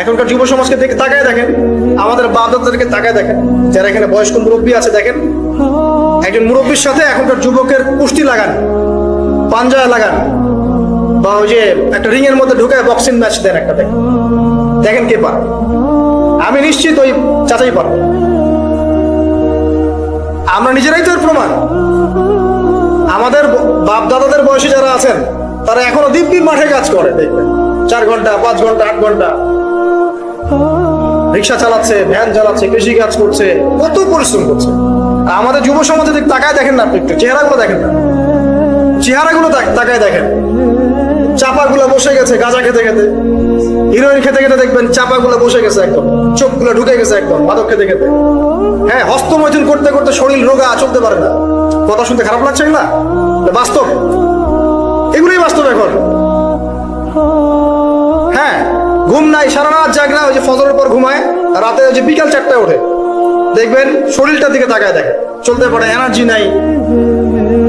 এখনকার যুব সমাজকে দেখে তাকায় দেখেন। আমাদের বাদকদেরকে তাকায় দেখেন। যারা এখানে বয়স্ক মুরব্বী আছে, দেখেন। একজন মুরব্বীর সাথে এখনকার যুবকের কুস্তি লাগান পাঞ্জা লাগান, বা ওই যে একটা রিং এর মধ্যে ঢুকে বক্সিং ম্যাচ দেন একটা, দেখেন। দেখেন কে পারে। আমি নিশ্চিত ওই চাচাই পারব। আমরা নিজেরাই তো এর প্রমাণ। আমাদের বাপ দাদাদের বয়সে যারা আছেন, তারা এখনও দিব্যি মাঠে কাজ করে, দেখবেন। চার ঘণ্টা, পাঁচ ঘণ্টা, আট ঘণ্টা। রিক্সা চালাচ্ছে, ভ্যান চালাচ্ছে, কৃষি কাজ করছে, কত পরিশ্রম করছে। আমাদের যুব সমাজে তাকায় দেখেন না আপনি একটু, চেহারাগুলো দেখেন না। চেহারাগুলো তাক- তাকায় দেখেন। চাপাগুলো বসে গেছে গাঁজা খেতে খেতে। হিরোইন খেতে খেতে দেখবেন চাপা চাপাগুলো বসে গেছে একদম। চোখ চোখগুলো ঢুকে গেছে একদম মাদক খেতে খেতে। হ্যাঁ হস্তমৈথুন করতে করতে শরীর রোগা, চলতে পারে না। কথা শুনতে খারাপ লাগছে না? বাস্তব। ঘুম নাই, সারা রাত জাগ না, ওই যে ফজরের পর ঘুমায়, রাতে ওই যে বিকাল চারটায় ওঠে। দেখবেন, শরীরটার দিকে তাকায় দেখে চলতে পারে এনার্জি নাই।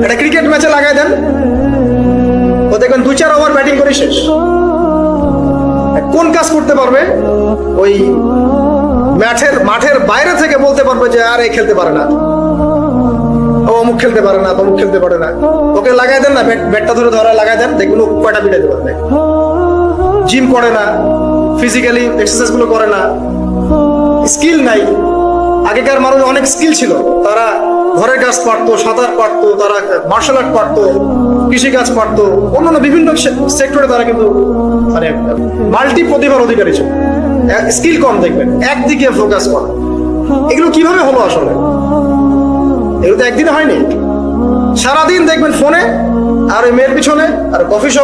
একটা ক্রিকেট ম্যাচে লাগাই দেন। ও দেখবেন, দুই চার ওভার ব্যাটিং করে শেষ। কোন কাজ করতে পারবে? ওই মাঠের মাঠের বাইরে থেকে বলতে পারবে যে, আর এই খেলতে পারে না। ও অমুক খেলতে পারে না, তমুক খেলতে পারে না। ওকে লাগাই দেন না ব্যাটটা ধরে ধরা লাগাই দেন। দেখবেন ও কয়টা পিটাইতে পারবে। জিম করে না ফিজিক্যালি এক্সারসাইজগুলো করে না। স্কিল নাই। আগেকার মানুষ অনেক স্কিল ছিল। তারা ঘরের কাজ পারতো, সাঁতার পারতো, তারা মার্শাল আর্ট পারতো কৃষি কাজ পারতো, অন্যান্য বিভিন্ন সেক্টরে তারা কিন্তু মানে মাল্টি প্রতিভার অধিকারী ছিল। স্কিল কম দেখবেন, একদিকে ফোকাস করা। এগুলো কীভাবে হলো আসলে? এগুলো তো একদিনে হয়নি। সারাদিন দেখবেন ফোনে আর ওই মেয়ের পিছনে, আর কফি শপ